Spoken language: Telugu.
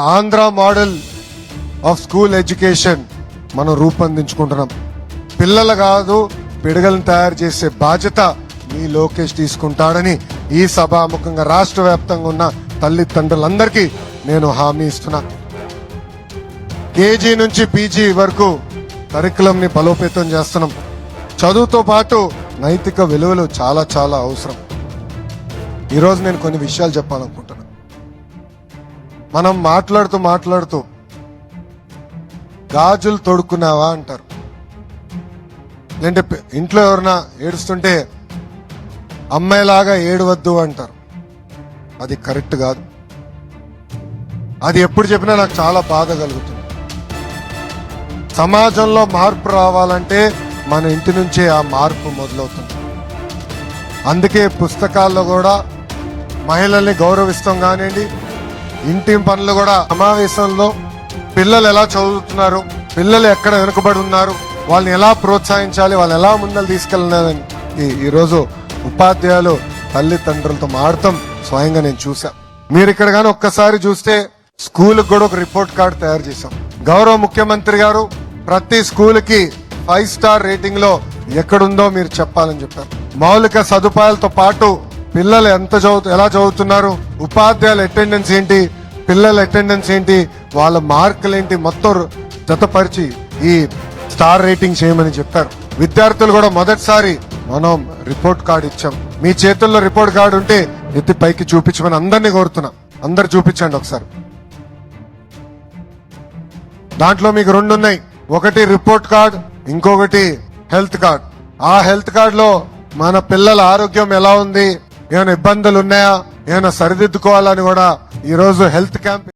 Andhra model of school education మనం రూపొందించుకుంటున్నాం. పిల్లలు కాదు పిడగలను తయారు చేసే బాధ్యత మీ లోకేష్ తీసుకుంటాడని ఈ సభాముఖంగా రాష్ట్ర వ్యాప్తంగా ఉన్న తల్లిదండ్రులందరికీ నేను హామీ ఇస్తున్నా. కేజీ నుంచి పీజీ వరకు కరికులంని బలోపేతం చేస్తున్నాం. చదువుతో పాటు నైతిక విలువలు చాలా చాలా అవసరం. ఈరోజు నేను కొన్ని విషయాలు చెప్పాలనుకుంటున్నాను మనం మాట్లాడుతూ మాట్లాడుతూ గాజులు తొడుక్కున్నావా అంటారు. లేదంటే ఇంట్లో ఎవరన్నా ఏడుస్తుంటే అమ్మాయిలాగా ఏడవద్దు అంటారు. అది కరెక్ట్ కాదు. అది ఎప్పుడు చెప్పినా నాకు చాలా బాధ కలుగుతుంది. సమాజంలో మార్పు రావాలంటే మన ఇంటి నుంచే ఆ మార్పు మొదలవుతుంది. అందుకే పుస్తకాల్లో కూడా మహిళల్ని గౌరవిస్తాం కానివ్వండి ఇంటి పనులు కూడా సమావేశంలో పిల్లలు ఎలా చదువుతున్నారు పిల్లలు ఎక్కడ వెనుకబడి ఉన్నారు వాళ్ళని ఎలా ప్రోత్సహించాలి వాళ్ళని ఎలా ముందలు తీసుకెళ్ళాలని ఈరోజు ఉపాధ్యాయులు తల్లిదండ్రులతో మాడతాం స్వయంగా నేను చూసా మీరు ఇక్కడ కానీ ఒక్కసారి చూస్తే స్కూల్కి కూడా ఒక రిపోర్ట్ కార్డు తయారు చేశాం. గౌరవ ముఖ్యమంత్రి గారు ప్రతి స్కూల్కి ఫైవ్ స్టార్ రేటింగ్లో ఎక్కడుందో మీరు చెప్పాలని చెప్పారు. మౌలిక సదుపాయాలతో పాటు పిల్లలు ఎంత చదువు ఎలా చదువుతున్నారు ఉపాధ్యాయుల అటెండెన్స్ ఏంటి పిల్లల అటెండెన్స్ ఏంటి వాళ్ళ మార్కులు ఏంటి మొత్తం జతపరిచి ఈ స్టార్ రేటింగ్ చేయమని చెప్పారు. విద్యార్థులు కూడా మొదటిసారి మనం రిపోర్ట్ కార్డు ఇచ్చాం. మీ చేతుల్లో రిపోర్ట్ కార్డు ఉంటే ఎత్తి పైకి చూపించమని అందరినీ కోరుతున్నా. అందరు చూపించండి ఒకసారి. దాంట్లో మీకు రెండు ఉన్నాయి. ఒకటి రిపోర్ట్ కార్డ్ ఇంకొకటి హెల్త్ కార్డ్. ఆ హెల్త్ కార్డ్లో మన పిల్లల ఆరోగ్యం ఎలా ఉంది? ఏమైనా ఇబ్బందులు ఉన్నాయా? ఏమైనా సరిదిద్దుకోవాలని కూడా ఈ రోజు హెల్త్ క్యాంప్